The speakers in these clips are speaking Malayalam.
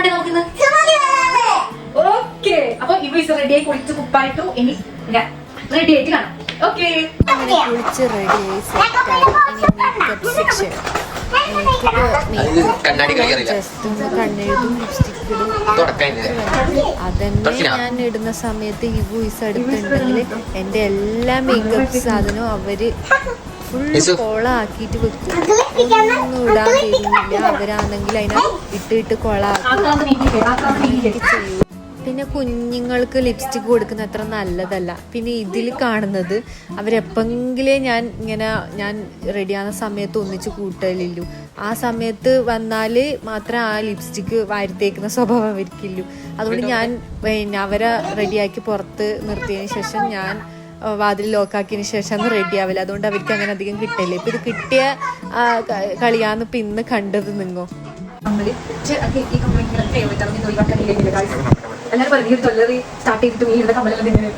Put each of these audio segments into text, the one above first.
പോകണ്ടേ നോക്കുന്നത് ഓക്കെ. അപ്പൊ ഇവ റെഡി ആയി കുളിച്ച് കുപ്പായിട്ടു. ഇനി റെഡി ആയിട്ട് കാണാം. ഓക്കെ. കുളിച്ച് റെഡിയായി കണ്ണാടി കണ്ണെഴുതും ലിപ്സ്റ്റിക് ഇടും. അതന്നെ ഞാൻ ഇടുന്ന സമയത്ത് ഈ വോയിസ് അടുത്തുണ്ടെങ്കിൽ എന്റെ എല്ലാ മേക്കപ്പ് സാധനവും അവർ ഫുൾ കോള കൊളാക്കിയിട്ട് വെക്കും. ഒന്നും ഇടാൻ തരുന്നില്ല അവരാണെങ്കിൽ അതിനെ ഇട്ട് ഇട്ട് കൊളാക്കും. ചെയ്യും. പിന്നെ കുഞ്ഞുങ്ങൾക്ക് ലിപ്സ്റ്റിക് കൊടുക്കുന്ന അത്ര നല്ലതല്ല. പിന്നെ ഇതിൽ കാണുന്നത് അവരെപ്പെങ്കിലേ ഞാൻ ഇങ്ങനെ ഞാൻ റെഡിയാകുന്ന സമയത്ത് ഒന്നിച്ച് കൂട്ടലില്ലു. ആ സമയത്ത് വന്നാൽ മാത്രം ആ ലിപ്സ്റ്റിക് വാരിത്തേക്കുന്ന സ്വഭാവം അവർക്കില്ലു. അതുകൊണ്ട് ഞാൻ അവരെ റെഡിയാക്കി പുറത്ത് നിർത്തിയതിന് ശേഷം ഞാൻ വാതിൽ ലോക്കാക്കിയതിന് ശേഷം അന്ന് റെഡി ആവില്ല. അതുകൊണ്ട് അവർക്ക് അങ്ങനെ അധികം കിട്ടില്ല ഇപ്പൊ ഇത് കിട്ടിയ കളിയാന്ന് ഇപ്പൊ ഇന്ന് കണ്ടത് നിങ്ങോ? എല്ലാവരും ജ്വല്ലറി സ്റ്റാർട്ട് ചെയ്തിട്ട് ഈ കമ്മലെല്ലാം ഇങ്ങനെ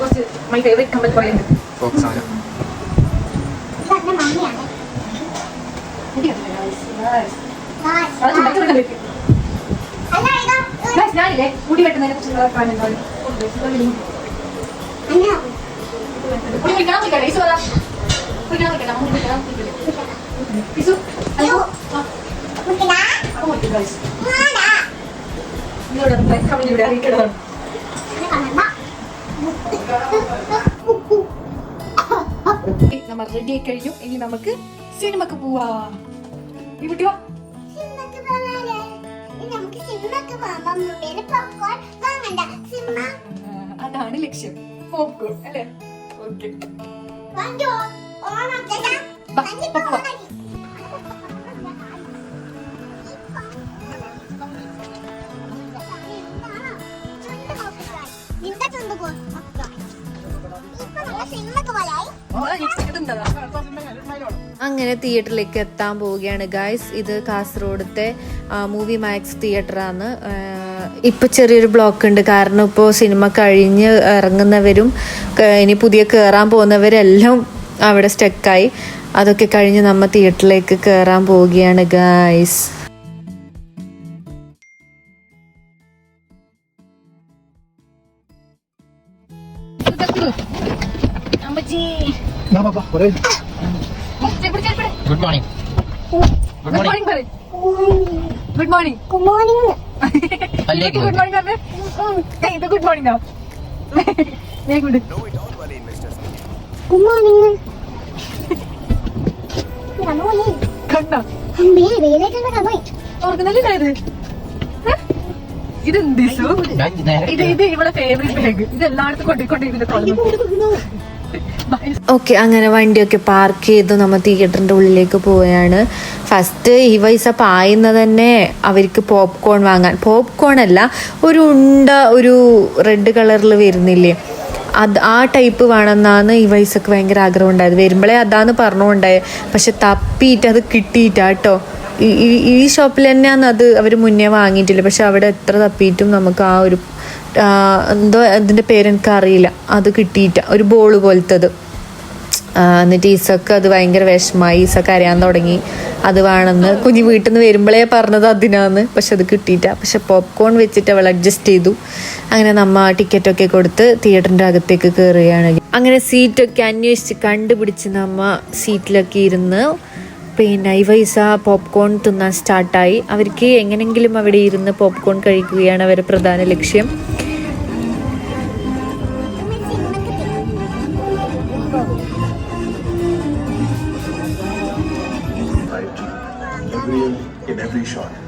കുറച്ച് മൈ ഫേവറേറ്റ് കമ്മൽ പറയുന്നത്. ഞാനില്ലേ മുടി വെട്ടുന്നതിനെ കുറിച്ച് കാണുന്നുണ്ട് മുടി വെക്കണം വിളിക്കട്ടെ ഈസു പറ വിളിക്കണം വിളിക്കണം മുടി വെക്കണം ഈസു അയ്യോ അപ്പോൾ വിളിക്കും ഗൈസ് നിങ്ങളുടെ കമ്മലിവിടെ അറിയിക്കേണ്ടതാണ് നമ്മൾ റെഡി ആയി കഴിഞ്ഞു ഇനി നമുക്ക് സിനിമക്ക് പോവാ ഈ കുട്ടിയോ അതാണ് ലക്ഷ്യം. പോപ്കോൺ അല്ലേ? ഓക്കെ. അങ്ങനെ തിയേറ്ററിലേക്ക് എത്താൻ പോവുകയാണ് ഗായ്സ് ഇത് കാസർഗോഡത്തെ മൂവി മാക്സ് തിയേറ്ററാണ്. ഇപ്പൊ ചെറിയൊരു ബ്ലോക്ക് ഉണ്ട്. കാരണം ഇപ്പോൾ സിനിമ കഴിഞ്ഞ് ഇറങ്ങുന്നവരും ഇനി പുതിയ കയറാൻ പോകുന്നവരെല്ലാം അവിടെ സ്റ്റക്കായി അതൊക്കെ കഴിഞ്ഞ് നമ്മ തിയേറ്ററിലേക്ക് കയറാൻ പോവുകയാണ് guys good morning good good morning good morning good morning അല്ലേ ഗുഡ് മോർണിംഗ് അല്ലേ ഏയ്, ഇത് ഗുഡ് മോർണിംഗ് ആ ഞാൻ ഗുഡ് ഗുഡ് മോർണിംഗ് കണ്ടോ ഓർക്കുന്നില്ല ഇത്? ഇതെന്ത് ഇത്? ഇത് ഇവിടെ ഫേവറേറ്റ് ബാഗ് ഇത് എല്ലായിടത്തും കൊണ്ടിക്കൊണ്ടിരിക്കുന്ന ഓക്കെ അങ്ങനെ വണ്ടിയൊക്കെ പാർക്ക് ചെയ്ത് നമ്മൾ തിയേറ്ററിന്റെ ഉള്ളിലേക്ക് പോവുകയാണ്. ഫസ്റ്റ് ഈ പൈസ പായുന്ന തന്നെ അവർക്ക് പോപ്കോൺ വാങ്ങാൻ. പോപ്കോൺ അല്ല ഒരു ഉണ്ട ഒരു റെഡ് കളറിൽ വരുന്നില്ലേ? അത് ആ ടൈപ്പ് വേണമെന്നാണ് ഈ വയസ്സൊക്കെ ഭയങ്കര ആഗ്രഹം ഉണ്ടായത്. വരുമ്പോഴേ അതാന്ന് പറഞ്ഞുകൊണ്ടായത് പക്ഷെ തപ്പിയിട്ട് അത് കിട്ടിയിട്ടാ കേട്ടോ ഈ ഈ- ഷോപ്പിൽ തന്നെയാണ് അത് അവർ മുന്നേ വാങ്ങിയിട്ടില്ല. പക്ഷെ അവിടെ എത്ര തപ്പിയിട്ടും നമുക്ക് ആ ഒരു എന്തോ അതിന്റെ പേരെനിക്ക് അറിയില്ല അത് കിട്ടിയിട്ട ഒരു ബോൾ പോലത്തത്. എന്നിട്ട് ഈസക്ക് അത് ഭയങ്കര വിഷമായി. ഈസക്ക് അറിയാൻ തുടങ്ങി. അത് വേണമെന്ന്. കുഞ്ഞ് വീട്ടിൽ നിന്ന് വരുമ്പോഴേ പറഞ്ഞത് അതിനാന്ന്. പക്ഷെ അത് കിട്ടിയിട്ട. പക്ഷെ പോപ്കോൺ വെച്ചിട്ട് അവൾ അഡ്ജസ്റ്റ് ചെയ്തു. അങ്ങനെ നമ്മ ടിക്കറ്റൊക്കെ കൊടുത്ത് തിയേറ്ററിന്റെ അകത്തേക്ക് കയറുകയാണ് അങ്ങനെ സീറ്റൊക്കെ അന്വേഷിച്ച് കണ്ടുപിടിച്ച് നമ്മ സീറ്റിലൊക്കെ ഇരുന്ന് പിന്നെ വൈസ പോപ്കോൺ തിന്നാൻ സ്റ്റാർട്ടായി അവർക്ക് എങ്ങനെങ്കിലും അവിടെ ഇരുന്ന് പോപ്കോൺ കഴിക്കുകയാണ് അവരുടെ പ്രധാന ലക്ഷ്യം. Every in every shot.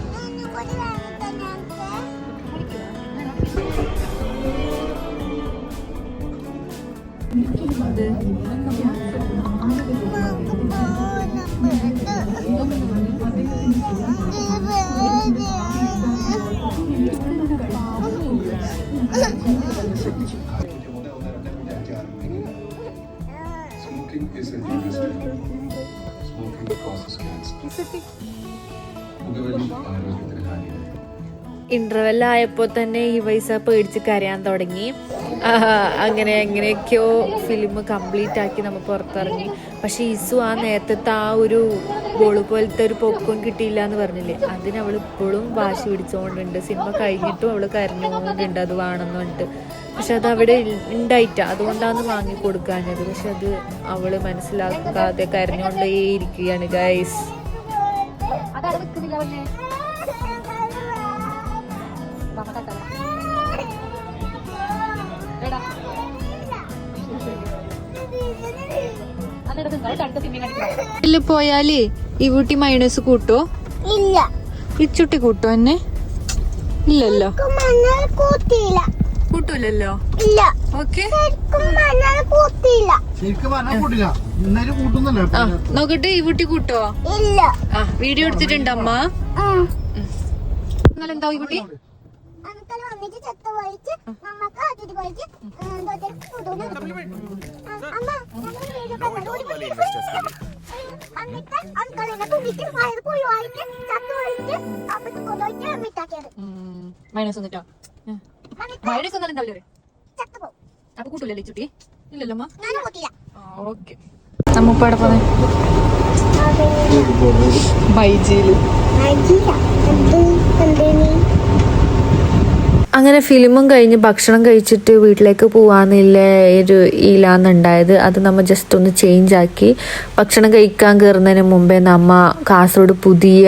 Interval ആയപ്പോൾ തന്നെ ഈ പൈസ പേടിച്ച് കരയാൻ തുടങ്ങി. അങ്ങനെ എങ്ങനെയൊക്കെയോ ഫിലിം കംപ്ലീറ്റ് ആക്കി നമ്മൾ പുറത്തിറങ്ങി. പക്ഷെ ഇസു ആ നേരത്തെ ആ ഒരു ബോളു പോലത്തെ ഒരു പോപ്കോൺ കിട്ടിയില്ല എന്ന് പറഞ്ഞില്ലേ? അതിന് അവൾ ഇപ്പോഴും വാശി പിടിച്ചുകൊണ്ടുണ്ട്. സിനിമ കഴിഞ്ഞിട്ടും അവൾ കരഞ്ഞുകൊണ്ടുണ്ട്. അത് വേണമെന്ന് പറഞ്ഞിട്ട്. പക്ഷെ അത് അവിടെ ഉണ്ടായിട്ട അതുകൊണ്ടാണ് വാങ്ങി കൊടുക്കാഞ്ഞത് പക്ഷെ അത് അവൾ മനസ്സിലാക്കാതെ കരഞ്ഞുകൊണ്ടേ ഇരിക്കുകയാണ് ഗൈസ് സിനിമ കണ്ടിട്ടില്ല ഇതിൽ പോയാൽ ഈ വീട്ടി മൈനസ് കൂട്ടോ? ഇല്ല. ഇച്ചുട്ടി കൂട്ടോ എന്നെ? ഇല്ലല്ലോ. കൂത്തിയില്ല കൂട്ടൂലല്ലോ? ഇല്ല. ഓക്കെ നോക്കട്ടെ ഈ കുട്ടി കൂട്ടോ? ഇല്ല. ആ വീഡിയോ എടുത്തിട്ടുണ്ട് അമ്മ. നിങ്ങൾ എന്താ ഈ കുട്ടി? മൈനസ് വന്നിട്ടോ മൈനസ് ഒന്നും എന്താ ചത്തു പോകും അപ്പൊ കൂട്ടില്ലല്ലേ ചുട്ടി ഇല്ലല്ലോ ഓക്കെ എവിടെ പോന്നെ? അങ്ങനെ ഫിലിമും കഴിഞ്ഞ് ഭക്ഷണം കഴിച്ചിട്ട് വീട്ടിലേക്ക് പോവാന്നില്ല ഒരു ഈലാന്നുണ്ടായത് അത് നമ്മൾ ജസ്റ്റ് ഒന്ന് ചേഞ്ച് ആക്കി. ഭക്ഷണം കഴിക്കാൻ കയറുന്നതിന് മുമ്പേ നമ്മ കാസർഗോഡ് പുതിയ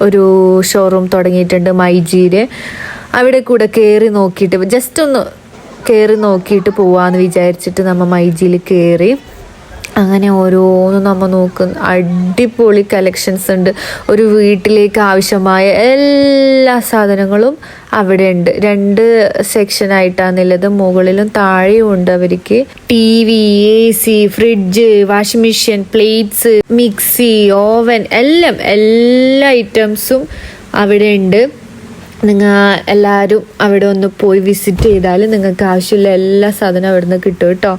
ഒരു ഷോറൂം തുടങ്ങിയിട്ടുണ്ട് മൈജിയിൽ അവിടെ കൂടെ കയറി നോക്കിയിട്ട് ജസ്റ്റ് ഒന്ന് കയറി നോക്കിയിട്ട് പോവാന്ന് വിചാരിച്ചിട്ട് നമ്മ മൈജിയിൽ കയറി അങ്ങനെ ഓരോന്നും നമ്മൾ നോക്കുന്ന അടിപൊളി കളക്ഷൻസ് ഉണ്ട്. ഒരു വീട്ടിലേക്ക് ആവശ്യമായ എല്ലാ സാധനങ്ങളും അവിടെ ഉണ്ട് രണ്ട് സെക്ഷൻ ആയിട്ടാണുള്ളത് മുകളിലും താഴെയും ഉണ്ട് അവർക്ക്. T V A C fridge washing machine plates mixie oven എല്ലാം എല്ലാ ഐറ്റംസും അവിടെ ഉണ്ട് നിങ്ങൾ എല്ലാവരും അവിടെ ഒന്ന് പോയി വിസിറ്റ് ചെയ്താൽ നിങ്ങൾക്ക് ആവശ്യമുള്ള എല്ലാ സാധനവും അവിടെ നിന്ന് കിട്ടും കേട്ടോ.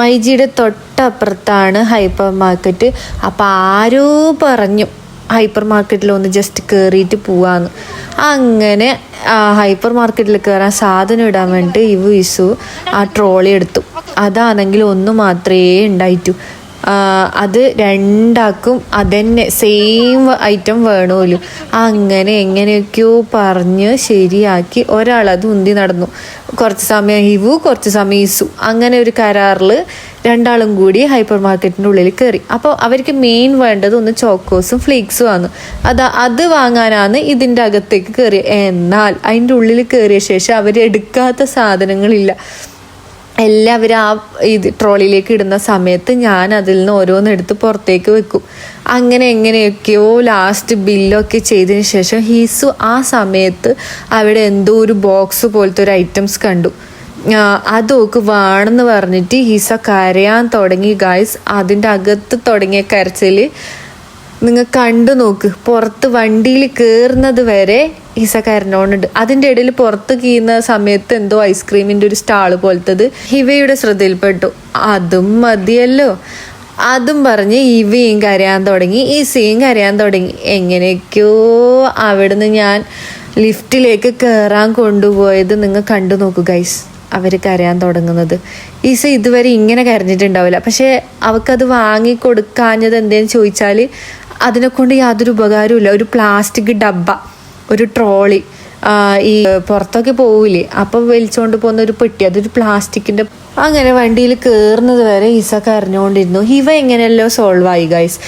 മൈജിയുടെ തൊട്ടപ്പുറത്താണ് ഹൈപ്പർ മാർക്കറ്റ് അപ്പം ആരോ പറഞ്ഞു ഹൈപ്പർ മാർക്കറ്റിൽ ഒന്ന് ജസ്റ്റ് കയറിയിട്ട് പോവാന്ന്. അങ്ങനെ ഹൈപ്പർ മാർക്കറ്റിൽ കയറാൻ സാധനം ഇടാൻ വേണ്ടിയിട്ട് ഇവു ഇസു ആ ട്രോളി എടുത്തു. അതാണെങ്കിൽ ഒന്ന് മാത്രമേ ഉണ്ടായിട്ടു. അത് രണ്ടാക്കും അതന്നെ സെയിം ഐറ്റം വേണമല്ലോ അങ്ങനെ എങ്ങനെയൊക്കെയോ പറഞ്ഞ് ശരിയാക്കി ഒരാൾ അത് ഉന്തി നടന്നു. കുറച്ച് സമയം ഹിവു കുറച്ച് സമയം ഇസു. അങ്ങനെ ഒരു കരാറിൽ രണ്ടാളും കൂടി ഹൈപ്പർ മാർക്കറ്റിന്റെ ഉള്ളിൽ കയറി അപ്പോൾ അവർക്ക് മെയിൻ വേണ്ടത് ഒന്ന് ചോക്കോസും ഫ്ലേക്സും ആണ്. അത് അത് വാങ്ങാനാണ് ഇതിന്റെ അകത്തേക്ക് കയറി എന്നാൽ അതിന്റെ ഉള്ളിൽ കയറിയ ശേഷം അവർ എടുക്കാത്ത സാധനങ്ങളില്ല. എല്ലാവരും ആ ഇത് ട്രോളിയിലേക്ക് ഇടുന്ന സമയത്ത് ഞാൻ അതിൽ നിന്ന് ഓരോന്ന് എടുത്ത് പുറത്തേക്ക് വെക്കും. അങ്ങനെ എങ്ങനെയൊക്കെയോ ലാസ്റ്റ് ബില്ലൊക്കെ ചെയ്തതിന് ശേഷം ഹീസു ആ സമയത്ത് അവിടെ എന്തോ ഒരു ബോക്സ് പോലത്തെ ഒരു ഐറ്റംസ് കണ്ടു. അതോക്ക് വേണമെന്ന് പറഞ്ഞിട്ട് ഹീസ കരയാൻ തുടങ്ങി ഗായ്സ് അതിന്റെ അകത്ത് തുടങ്ങിയ കരച്ചിൽ നിങ്ങൾ കണ്ടു നോക്ക്. പുറത്ത് വണ്ടിയിൽ കയറുന്നത് വരെ ഈസ കരഞ്ഞോണ്ടുണ്ട് അതിന്റെ ഇടയിൽ പുറത്ത് കീയുന്ന സമയത്ത് എന്തോ ഐസ്ക്രീമിന്റെ ഒരു സ്റ്റാൾ പോലത്തത് ഹിവയുടെ ശ്രദ്ധയിൽപ്പെട്ടു. അതും മതിയല്ലോ. അതും പറഞ്ഞ് ഇവയും കരയാൻ തുടങ്ങി. ഈസയും കരയാൻ തുടങ്ങി. എങ്ങനെയൊക്കെയോ അവിടുന്ന് ഞാൻ ലിഫ്റ്റിലേക്ക് കയറാൻ കൊണ്ടുപോയത് നിങ്ങൾ കണ്ടു നോക്കൂ ഗൈസ് അവർ കരയാൻ തുടങ്ങുന്നത്. ഈസ ഇതുവരെ ഇങ്ങനെ കരഞ്ഞിട്ടുണ്ടാവില്ല. പക്ഷേ അവൾക്കത് വാങ്ങി കൊടുക്കാഞ്ഞത് എന്തേന്ന് ചോദിച്ചാൽ അതിനെക്കൊണ്ട് യാതൊരു ഉപകാരമില്ല ഒരു പ്ലാസ്റ്റിക് ഡബ്ബ ഒരു ട്രോളി ഈ പുറത്തൊക്കെ പോവില്ലേ അപ്പോൾ വലിച്ചുകൊണ്ട് പോകുന്ന ഒരു പെട്ടി അതൊരു പ്ലാസ്റ്റിക്കിന്റെ അങ്ങനെ വണ്ടിയിൽ കയറുന്നത് വരെ ഈസ അറിഞ്ഞുകൊണ്ടിരുന്നു ഇവ എങ്ങനെയല്ലോ സോൾവ് ആയി ഗൈസ്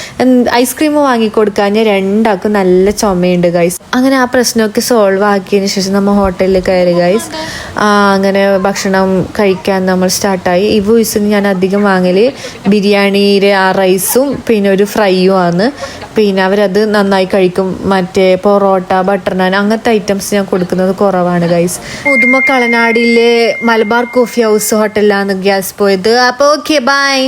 ഐസ്ക്രീം വാങ്ങിക്കൊടുക്കാൻ രണ്ടാൾക്കും നല്ല ചുമയുണ്ട് ഗൈസ് അങ്ങനെ ആ പ്രശ്നമൊക്കെ സോൾവ് ആക്കിയതിന് ശേഷം നമ്മൾ ഹോട്ടലിൽ കയറി ഗൈസ് അങ്ങനെ ഭക്ഷണം കഴിക്കാൻ നമ്മൾ സ്റ്റാർട്ടായി ഇവ വോയിസിന് ഞാൻ അധികം വാങ്ങൽ ബിരിയാണിയുടെ ആ റൈസും പിന്നെ ഒരു ഫ്രൈയും ആണ്. പിന്നെ അവരത് നന്നായി കഴിക്കും. മറ്റേ പൊറോട്ട ബട്ടർ നാൻ അങ്ങനത്തെ ഐറ്റംസ് ഞാൻ കൊടുക്കുന്നത് കുറവാണ് ഗൈസ് പുതുമ കളനാടിലെ മലബാർ കോഫി ഹൗസ് ഹോട്ടലിലാണ് ഗ്യാസ് പോയത് അപ്പോൾ ഓക്കെ ബൈ